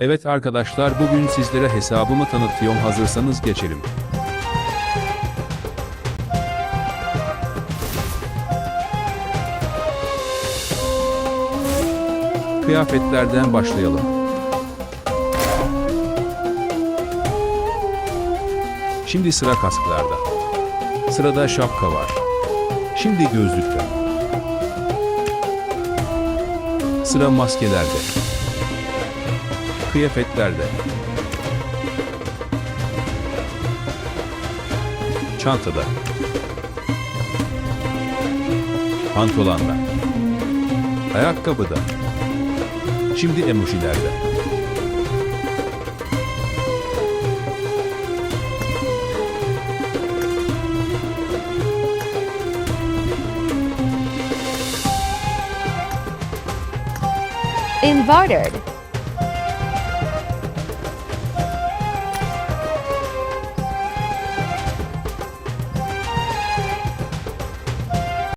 Evet arkadaşlar bugün sizlere hesabımı tanıtıyorum hazırsanız geçelim. Kıyafetlerden başlayalım. Şimdi sıra kasklarda. Sırada şapka var. Şimdi gözlükler. Sıra maskelerde. Kıyafetlerde. Çantada. Pantolanda. Ayakkabıda. Şimdi emojilerde. Inverted.